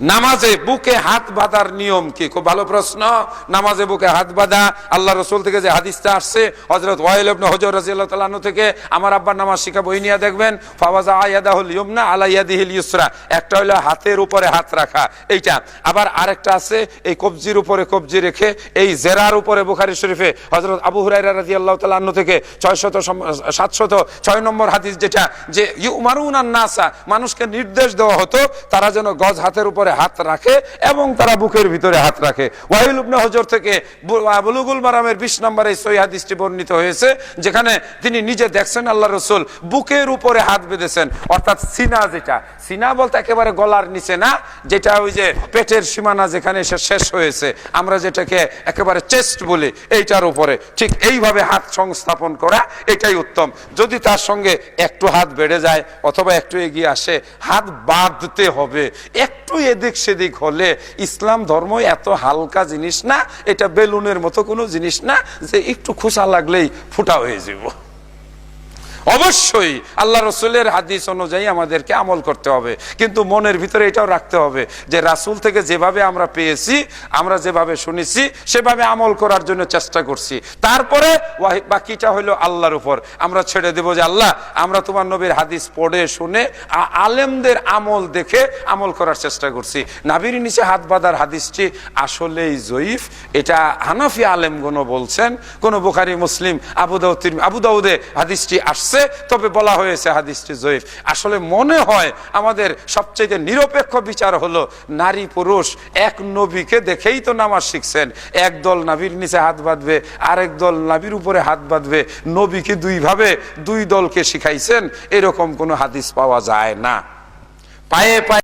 নামাজে বুকে হাত বাঁধার নিয়ম কি? খুব ভালো প্রশ্ন। নামাজে বুকে হাত বাঁধা, আল্লাহ রসুল থেকে যে হাদিসটা আসছে হজরত ওয়াইল হজর রাদিয়াল্লাহু তাআলা থেকে, আমার আব্বার নামাজ শিখা বই নিয়ে দেখবেন, ফাওয়াজা আয়াদাহুল ইউমনা আলা ইয়াদিহিল ইউসরা। একটা হলো হাতের উপরে হাত রাখা, এইটা। আবার আরেকটা আছে, এই কবজির উপরে কবজি রেখে, এই জেরার উপরে বুখারি শরীফে হযরত আবু হুরায়রা রাদিয়াল্লাহু তাআলা আনহু থেকে 600 700 ছয় নম্বর হাদিস যেটা, যে ইউমারুনান নাসা, মানুষকে নির্দেশ দেওয়া হতো, তারা যেন গজ হাতের উপরে হাত রাখে এবং তারা বুকের ভিতরে হাত রাখে। ওয়াহিল ইবনে হজর থেকে বুলুগুল মারামের 20 নম্বরে সহিহ হাদিসটি বর্ণিত হয়েছে, যেখানে তিনি নিজে দেখছেন আল্লাহ রসুল বুকের উপরে হাত বেঁধেছেন, অর্থাৎ সিনা যেটা। সিনা বলতে একেবারে গলার নিচে না, যেটা ওই যে পেটের সীমানা যেখানে এসে শেষ হয়েছে। আমরা যেটাকে একেবারে চেস্ট বলি, এইটার উপরে। ঠিক এইভাবে হাত সংস্থাপন করা, এটাই উত্তম। যদি তার সঙ্গে একটু হাত বেড়ে যায় অথবা একটু এগিয়ে আসে, হাত বাঁধতে হবে। একটু এদিক সেদিক হলে ইসলাম ধর্ম এত হালকা জিনিস না, এটা বেলুনের মতো কোনো জিনিস না যে একটু খোসা লাগলেই ফুটা হয়ে যাব। অবশ্যই আল্লাহ রসুলের হাদিস অনুযায়ী আমাদেরকে আমল করতে হবে। কিন্তু মনের ভিতরে এটাও রাখতে হবে যে রাসূল থেকে যেভাবে আমরা পেয়েছি, আমরা যেভাবে শুনেছি, সেভাবে আমল করার জন্য চেষ্টা করছি। তারপরে বাকিটা হলো আল্লাহর উপর। আমরা ছেড়ে দেব যে আল্লাহ, আমরা তোমার নবীর হাদিস পড়ে, শুনে আলেমদের আমল দেখে আমল করার চেষ্টা করছি। নাবির নিচে হাত বাঁধার হাদিসটি আসলেই জয়ীফ। এটা হানাফি আলেমগণ বলছেন। কোন বুখারি, মুসলিম, আবু দাউদ, তিরমি- আবু দাউদে হাদিসটি আসছে। তবে বলা হয়েছে হাদিসটি জয়ীফ। আসলে মনে হয় আমাদের সবচেয়ে নিরপেক্ষ বিচার হলো নারী পুরুষ এক নবীকে দেখেই তো নামাজ শিখছেন। এক দল নাবির নিচে হাত বাঁধবে, আরেক দল নাবির উপরে হাত বাঁধবে। নবীকে দুইভাবে দুই দলকে শিখাইছেন? এরকম কোনো হাদিস পাওয়া যায় না। পায়ে পায়ে